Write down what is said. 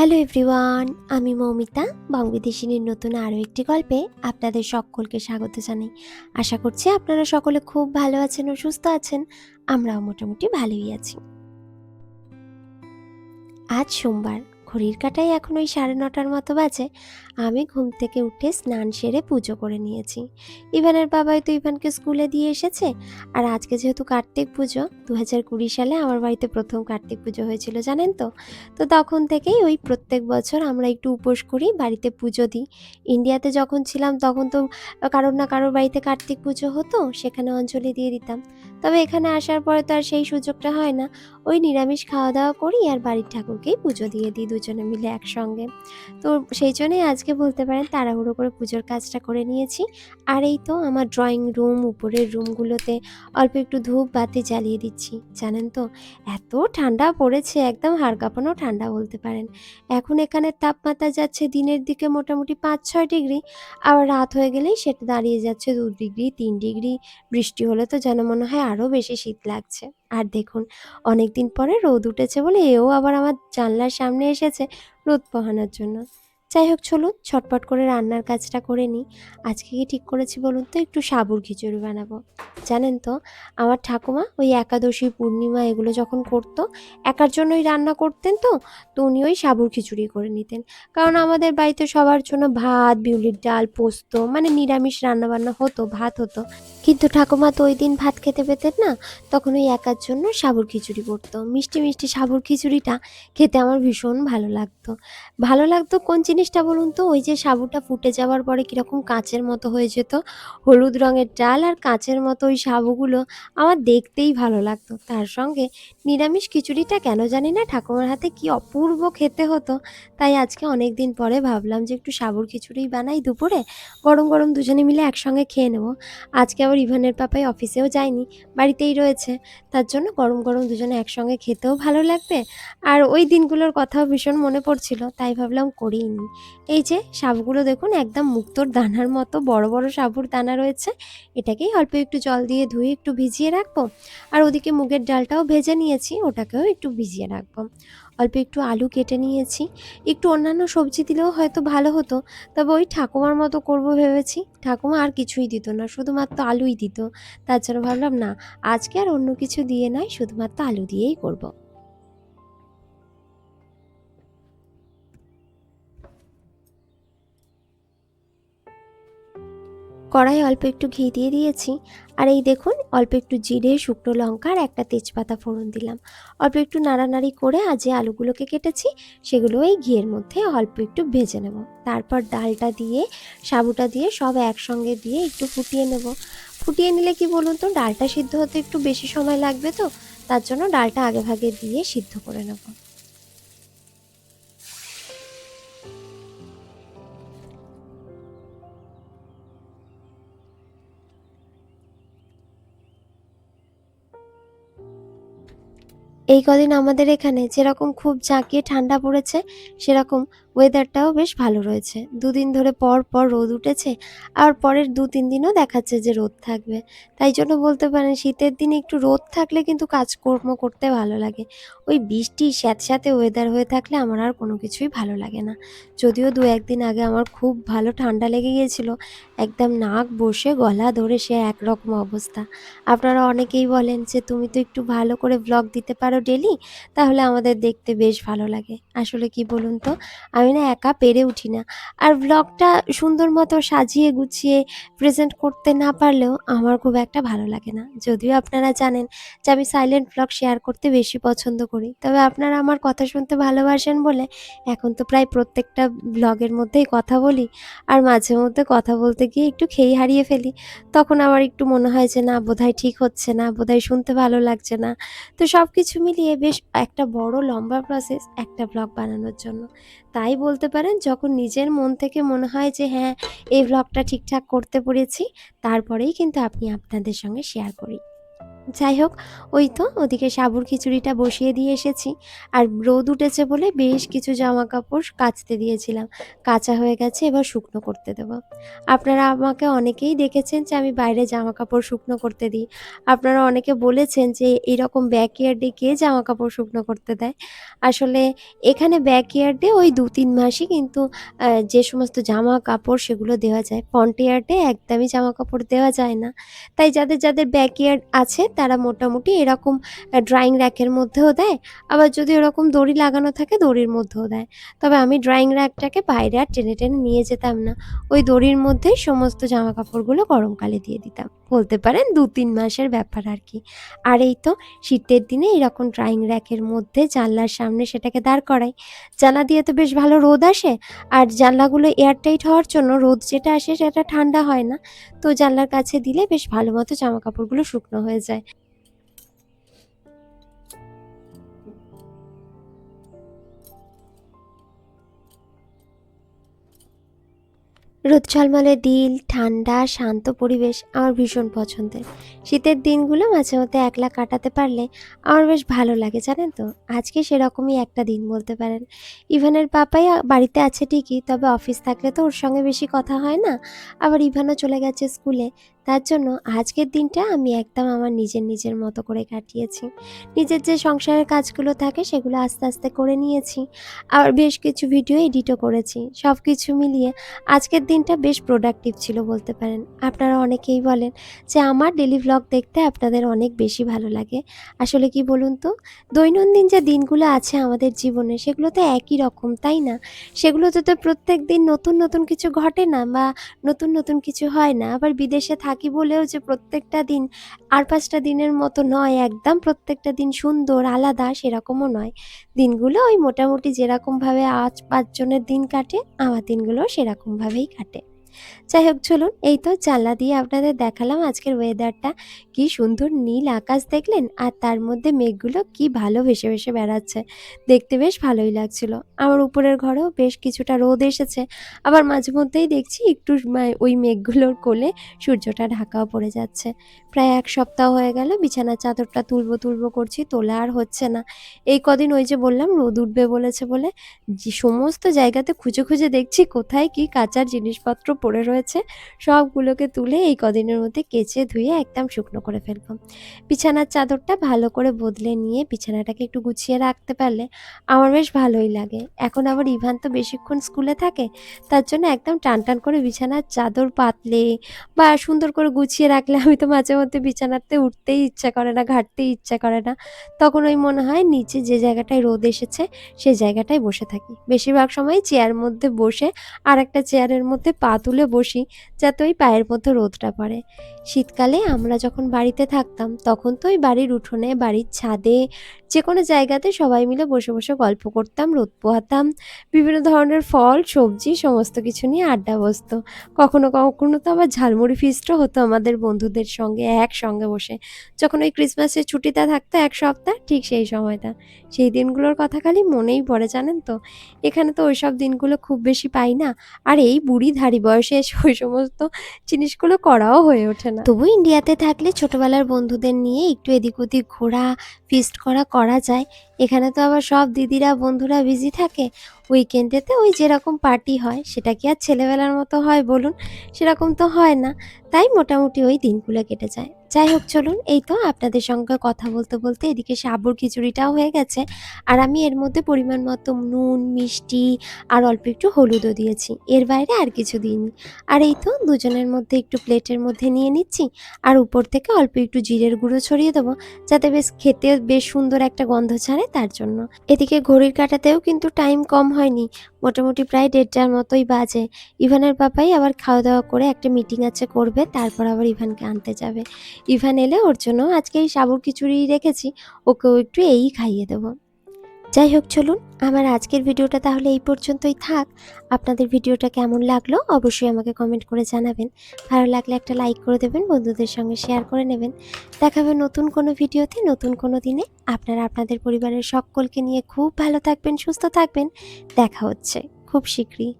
Hello everyone, আমি মৌমিতা বংবিদেশিনীর নতুন আরও একটি গল্পে আপনাদের সকলকে স্বাগত জানাই। আশা করছি আপনারা সকলে খুব ভালো আছেন ও সুস্থ আছেন, আমরাও মোটামুটি ভালোই আছি। আজ সোমবার ঘড়ির কাটায় এখন ওই সাড়ে নটার মতো বাজে, আমি ঘুম থেকে উঠে স্নান সেরে পুজো করে নিয়েছি। ইভানের বাবাই তো ইভানকে স্কুলে দিয়ে এসেছে, আর আজকে যেহেতু কার্তিক পুজো দু হাজার কুড়ি সালে আমার বাড়িতে প্রথম কার্তিক পুজো হয়েছিল, জানেন তো? তো তখন থেকেই ওই প্রত্যেক বছর আমরা একটু উপোস করি, বাড়িতে পুজো দিই। ইন্ডিয়াতে যখন ছিলাম তখন তো কারোর না কারোর বাড়িতে কার্তিক পুজো হতো, সেখানে অঞ্জলি দিয়ে দিতাম। তবে এখানে আসার পরে তো আর সেই সুযোগটা হয় না। ওই নিরামিষ খাওয়া দাওয়া করি আর বাড়ির ঠাকুরকেই পুজো দিয়ে দিই দুজনে মিলে একসঙ্গে। তো সেই জন্যই আজকে বলতে পারেন তাড়াহুড়ো করে পুজোর কাজটা করে নিয়েছি। আর এই তো আমার ড্রয়িং রুম উপরের রুমগুলোতে অল্প একটু ধূপ বাতি জ্বালিয়ে দিচ্ছি, জানেন তো? এত ঠান্ডা পড়েছে, একদম হাড় কাঁপানো ঠান্ডা বলতে পারেন। এখন এখানে তাপমাত্রা যাচ্ছে দিনের দিকে মোটামুটি পাঁচ ছয় ডিগ্রি, আবার রাত হয়ে গেলেই সেটা দাঁড়িয়ে যাচ্ছে দু ডিগ্রি, তিন ডিগ্রি। বৃষ্টি হলে তো যেন মনে হয় আরও বেশি শীত লাগছে। আর দেখুন অনেক দিন পরে রোদ উঠেছে বলে এও আবার আমার জানলার সামনে এসেছে রোদ পোহানোর জন্য। যাই হোক, চলুন ছটপট করে রান্নার কাজটা করে নিই। আজকে কি ঠিক করেছি বলুন তো? একটু সাবুর খিচুড়ি বানাবো। জানেন তো, আমার ঠাকুমা ওই একাদশী, পূর্ণিমা এগুলো যখন করতো, একার জন্যই রান্না করতেন তো তো উনি ওই সাবুর খিচুড়ি করে নিতেন। কারণ আমাদের বাড়িতে সবার জন্য ভাত, বিউলির ডাল, পোস্ত মানে নিরামিষ রান্নাবান্না হতো, ভাত হতো। কিন্তু ঠাকুমা তো ওই দিন ভাত খেতে পেতেন না, তখন ওই একার জন্য সাবুর খিচুড়ি করতো। মিষ্টি মিষ্টি সাবুর খিচুড়িটা খেতে আমার ভীষণ ভালো লাগতো। ভালো লাগতো কোন জিনিসটা বলুন তো, ওই যে সাবুটা ফুটে যাওয়ার পরে কীরকম কাঁচের মতো হয়ে যেত, হলুদ রঙের ডাল আর কাঁচের মতো ওই সাবুগুলো আমার দেখতেই ভালো লাগতো। তার সঙ্গে নিরামিষ খিচুড়িটা কেন জানি না, ঠাকুমার হাতে কি অপূর্ব খেতে হতো, তাই আজকে অনেক দিন পরে ভাবলাম যে একটু সাবুর খিচুড়ি বানাই দুপুরে, গরম গরম দুজনে মিলে একসঙ্গে খেয়ে নেব। আজকে আবার ইভানের পাপাই অফিসেও যায়নি, বাড়িতেই রয়েছে, তার জন্য গরম গরম দুজনে একসঙ্গে খেতেও ভালো লাগবে। আর ওই দিনগুলোর কথাও ভীষণ মনে পড়ছিল, তাই ভাবলাম করেই নি এই যে সাবুগুলো দেখুন, একদম মুক্তোর দানার মতো, বড় বড় সাবুর দানা রয়েছে। এটাকেই অল্প একটু জল দিয়ে ধুয়ে একটু ভিজিয়ে রাখব। আর ওদিকে মুগের ডালটাও ভেজে নিয়েছি, ওটাকেও একটু ভিজিয়ে রাখব। অল্প একটু আলু কেটে নিয়েছি। একটু অন্যান্য সবজি দিলেও হয়তো ভালো হতো, তবে ওই ঠাকুমার মতো করব ভেবেছি। ঠাকুমা আর কিছুই দিত না, শুধুমাত্র আলুই দিত। জন্য ভাবলাম, না, আজকে আর অন্য কিছু দিয়ে নয়, শুধুমাত্র আলু দিয়েই করব। কড়াই অল্প একটু ঘি দিয়ে দিয়েছি। আর এই দেখুন, অল্প একটু জিরে, শুকনো লঙ্কা আর একটা তেজপাতা ফোড়ন দিলাম। অল্প একটু নাড়ানাড়ি করে আর যে আলুগুলোকে কেটেছি, সেগুলো এই ঘিয়ের মধ্যে অল্প একটু ভেজে নেব। তারপর ডালটা দিয়ে, সাবুটা দিয়ে সব একসঙ্গে দিয়ে একটু ফুটিয়ে নেব। ফুটিয়ে নিলে কি বলুন তো, ডালটা সিদ্ধ হতে একটু বেশি সময় লাগবে তো, তার জন্য ডালটা আগে ভাগে দিয়ে সিদ্ধ করে নেব। এই কদিন আমাদের এখানে যেরকম খুব জাঁকিয়ে ঠান্ডা পড়েছে সেরকম ওয়েদারটাও বেশ ভালো রয়েছে। দুদিন ধরে পর পর রোদ উঠেছে আর পরের দু তিন দিনও দেখাচ্ছে যে রোদ থাকবে। তাই জন্য বলতে পারেন শীতের দিনে একটু রোদ থাকলে কিন্তু কাজকর্ম করতে ভালো লাগে। ওই বৃষ্টি, স্যাঁতস্যাঁতে ওয়েদার হয়ে থাকলে আমার আর কোনো কিছুই ভালো লাগে না। যদিও দু একদিন আগে আমার খুব ভালো ঠান্ডা লেগে গিয়েছিল, একদম নাক বসে গলা ধরে সে একরকম অবস্থা। আপনারা অনেকেই বলেন যে, তুমি তো একটু ভালো করে ব্লগ দিতে পারো ডেলি তাহলে আমাদের দেখতে বেশ ভালো লাগে। আসলে কি বলুন তো? আমি না একা পেরে উঠি না। আর ব্লগটা সুন্দর মতো সাজিয়ে গুছিয়ে প্রেজেন্ট করতে না পারলেও আমার খুব একটা ভালো লাগে না। যদিও আপনারা জানেন যে আমি সাইলেন্ট ব্লগ শেয়ার করতে বেশি পছন্দ করি। তবে আপনারা আমার কথা শুনতে ভালোবাসেন বলে এখন তো প্রায় প্রত্যেকটা ব্লগের মধ্যেই কথা বলি। আর মাঝে মধ্যে কথা বলতে গিয়ে একটু খেই হারিয়ে ফেলি। তখন আমার একটু মনে হয় যে না, বোধহয় ঠিক হচ্ছে না, বোধহয় শুনতে ভালো লাগছে না। তো সব কিছু মিলিয়ে বেশ একটা বড় লম্বা প্রসেস একটা ব্লগ বানানোর জন্য। তাই বলতে পারেন, যখন নিজের মন থেকে মনে হয় যে হ্যাঁ এই ব্লগটা ঠিকঠাক করতে পেরেছি, তারপরেই কিন্তু আপনি আপনাদের সঙ্গে শেয়ার করি। যাই হোক, ওই তো ওদিকে সাবুর খিচুড়িটা বসিয়ে দিয়ে এসেছি। আর রোদ উঠেছে বলে বেশ কিছু জামা কাপড় কাচতে দিয়েছিলাম। কাঁচা হয়ে গেছে, এবার শুকনো করতে দেবো। আপনারা আমাকে অনেকেই দেখেছেন যে আমি বাইরে জামা কাপড় শুকনো করতে দিই। আপনারা অনেকে বলেছেন যে এরকম ব্যাকইয়ার্ডে কে জামা কাপড় শুকনো করতে দেয়? আসলে এখানে ব্যাকইয়ার্ডে ওই দু তিন মাসই কিন্তু যে সমস্ত জামা কাপড় সেগুলো দেওয়া যায়। ফ্রন্ট ইয়ার্ডে একদমই জামা কাপড় দেওয়া যায় না। তাই যাদের যাদের ব্যাকইয়ার্ড আছে তারা মোটামুটি এরকম ড্রয়িং র্যাকের মধ্যেও দেয়। আবার যদি ওরকম দড়ি লাগানো থাকে, দড়ির মধ্যেও দেয়। তবে আমি ড্রয়িং র্যাকটাকে বাইরে আর টেনে টেনে নিয়ে যেতাম না। ওই দড়ির মধ্যেই সমস্ত জামা কাপড়গুলো গরমকালে দিয়ে দিতাম। বলতে পারেন দু তিন মাসের ব্যাপার আর কি। আর এই তো শীতের দিনে এরকম ড্রাইং র্যাকের মধ্যে জানলার সামনে সেটাকে দাঁড় করাই। জানলা দিয়ে তো বেশ ভালো রোদ আসে, আর জানলাগুলো এয়ারটাইট হওয়ার জন্য রোদ যেটা আসে সেটা ঠান্ডা হয় না। তো জানলার কাছে দিলে বেশ ভালো মতো জামা কাপড়গুলো শুকনো হয়ে যায়। রোদ ঝলমলে দিল, ঠান্ডা, শান্ত পরিবেশ আমার ভীষণ পছন্দের। শীতের দিনগুলো মাঝে মধ্যে একলা কাটাতে পারলে আমার বেশ ভালো লাগে, জানেন তো? আজকে সেরকমই একটা দিন বলতে পারেন। ইভানের পাপাই বাড়িতে আছে ঠিকই, তবে অফিস থাকলে তো ওর সঙ্গে বেশি কথা হয় না। আবার ইভানও চলে গেছে স্কুলে তার জন্য আজকের দিনটা আমি একদম আমার নিজের নিজের মতো করে কাটিয়েছি। নিজের যে সংসারের কাজগুলো থাকে সেগুলো আস্তে আস্তে করে নিয়েছি। আর বেশ কিছু ভিডিও এডিটও করেছি। সব কিছু মিলিয়ে আজকের দিনটা বেশ প্রোডাক্টিভ ছিল বলতে পারেন। আপনারা অনেকেই বলেন যে আমার ডেলি ভ্লগ দেখতে আপনাদের অনেক বেশি ভালো লাগে। আসলে কি বলুন তো? দৈনন্দিন যে দিনগুলো আছে আমাদের জীবনে সেগুলো তো একই রকম, তাই না? সেগুলোতে তো প্রত্যেক দিন নতুন নতুন কিছু ঘটে না বা নতুন নতুন কিছু হয় না, আবার বিদেশে থাকি বলেও যে প্রত্যেকটা দিন আর পাঁচটা দিনের মতো নয়, একদম প্রত্যেকটা দিন সুন্দর, আলাদা সেরকমও নয়। দিনগুলো ওই মোটামুটি যেরকমভাবে আজ পাঁচজনের দিন কাটে, আমার দিনগুলো সেরকমভাবেই কাটে। যাই হোক, চলুন, এই তো জানলা দিয়ে আপনাদের দেখালাম আজকের ওয়েদারটা কি সুন্দর নীল আকাশ দেখলেন, আর তার মধ্যে মেঘগুলো কি ভালো ভেসে ভেসে বেড়াচ্ছে। দেখতে বেশ ভালোই লাগছিল। আমার উপরের ঘরেও বেশ কিছুটা রোদ এসেছে। আবার মাঝে মধ্যেই দেখছি একটু ওই মেঘগুলোর কোলে সূর্যটা ঢাকাও পড়ে যাচ্ছে। প্রায় এক সপ্তাহ হয়ে গেল, বিছানার চাদরটা তুলবো তুলবো করছি, তোলা আর হচ্ছে না। এই কদিন ওই যে বললাম, রোদ উঠবে বলেছে বলে সমস্ত জায়গাতে খুঁজে খুঁজে দেখছি কোথায় কি কাচার জিনিসপত্র পড়ে রয়েছে, সবগুলোকে তুলে এই কদিনের মধ্যে কেচে ধুয়ে একদম শুকনো করে ফেলব। বিছানার চাদরটা ভালো করে বদলে নিয়ে বিছানাটাকে একটু গুছিয়ে রাখতে পারলে আমার বেশ ভালোই লাগে। এখন আবার ইভান তো বেশিক্ষণ স্কুলে থাকে, তার জন্য একদম টান টান করে বিছানার চাদর পাতলে বা সুন্দর করে গুছিয়ে রাখলে আমি তো মাঝে মধ্যে বিছানাতে উঠতেই ইচ্ছা করে না, ঘাটতেই ইচ্ছা করে না। তখন ওই মনে হয় নিচে যে জায়গাটায় রোদ এসেছে সেই জায়গাটায় বসে থাকি। বেশিরভাগ সময় চেয়ার মধ্যে বসে আর একটা চেয়ারের মধ্যে পা তুলে বসি যাতে ওই পায়ের মধ্যে রোদটা পড়ে। শীতকালে আমরা যখন বাড়িতে থাকতাম, তখন তো ওই বাড়ির উঠোনে, বাড়ির ছাদে যে কোনো জায়গাতে সবাই মিলে বসে বসে গল্প করতাম, রোদ পোহাতাম, বিভিন্ন ধরনের ফল, সবজি, সমস্ত কিছু নিয়ে আড্ডা বসতো। কখনো কখনো তো আবার ঝালমুড়ি ফিস্টও হতো আমাদের বন্ধুদের সঙ্গে একসঙ্গে বসে। যখন ওই ক্রিসমাসের ছুটিটা থাকতো এক সপ্তাহ, ঠিক সেই সময়টা। সেই দিনগুলোর কথা খালি মনেই পড়ে, জানেন তো? এখানে তো ওইসব দিনগুলো খুব বেশি পাই না। আর এই বুড়ি ধাড়ি বয়সে এসে ওই সমস্ত জিনিসগুলো করাও হয়ে ওঠে না। তবু ইন্ডিয়াতে থাকলে ছোটবেলার বন্ধুদের নিয়ে একটু এদিক ওদিক ঘোরা ফিস্ট করা করা যায়। এখানে তো আবার সব দিদিরা, বন্ধুরা বিজি থাকে। উইকেন্ডেতে ওই যেরকম পার্টি হয়, সেটা কি আর ছেলেবেলার মতো হয় বলুন? সেরকম তো হয় না। তাই মোটামুটি ওই দিনগুলো কেটে যায়। যাই হোক, চলুন, এই তো আপনাদের সঙ্গে কথা বলতে বলতে এদিকে সাবুর খিচুড়িটাও হয়ে গেছে। আর আমি এর মধ্যে পরিমাণ মতো নুন, মিষ্টি আর অল্প একটু হলুদও দিয়েছি। এর বাইরে আর কিছু দিইনি। আর এই তো দুজনের মধ্যে একটু প্লেটের মধ্যে নিয়ে নিচ্ছি। আর উপর থেকে অল্প একটু জিরের গুঁড়ো ছড়িয়ে দেবো, যাতে বেশ খেতে বেশ সুন্দর একটা গন্ধ ছাড়ে। তার জন্য। এদিকে ঘড়ির কাটাতেও কিন্তু টাইম কম হয়নি। মোটামুটি প্রায় দেড়টার মতোই বাজে। ইভানের পাপাই আবার খাওয়া দাওয়া করে একটা মিটিং আছে করবে, তারপর আবার ইভানকে আনতে যাবে। ইভান এলে ওর জন্য আজকে এই সাবুর খিচুড়ি রেখেছি, ওকেও একটু এই খাইয়ে দেবো। যাই হোক, চলুন, আমার আজকের ভিডিওটা তাহলে এই পর্যন্তই থাক। আপনাদের ভিডিওটা কেমন লাগল অবশ্যই আমাকে কমেন্ট করে জানাবেন। ভালো লাগলে একটা লাইক করে দেবেন, বন্ধুদের সঙ্গে শেয়ার করে নেবেন। দেখাবে নতুন কোনো ভিডিওতে, নতুন কোনো দিনে। আপনারা আপনাদের পরিবারের সকলকে নিয়ে খুব ভালো থাকবেন, সুস্থ থাকবেন। দেখা হচ্ছে খুব শীঘ্রই।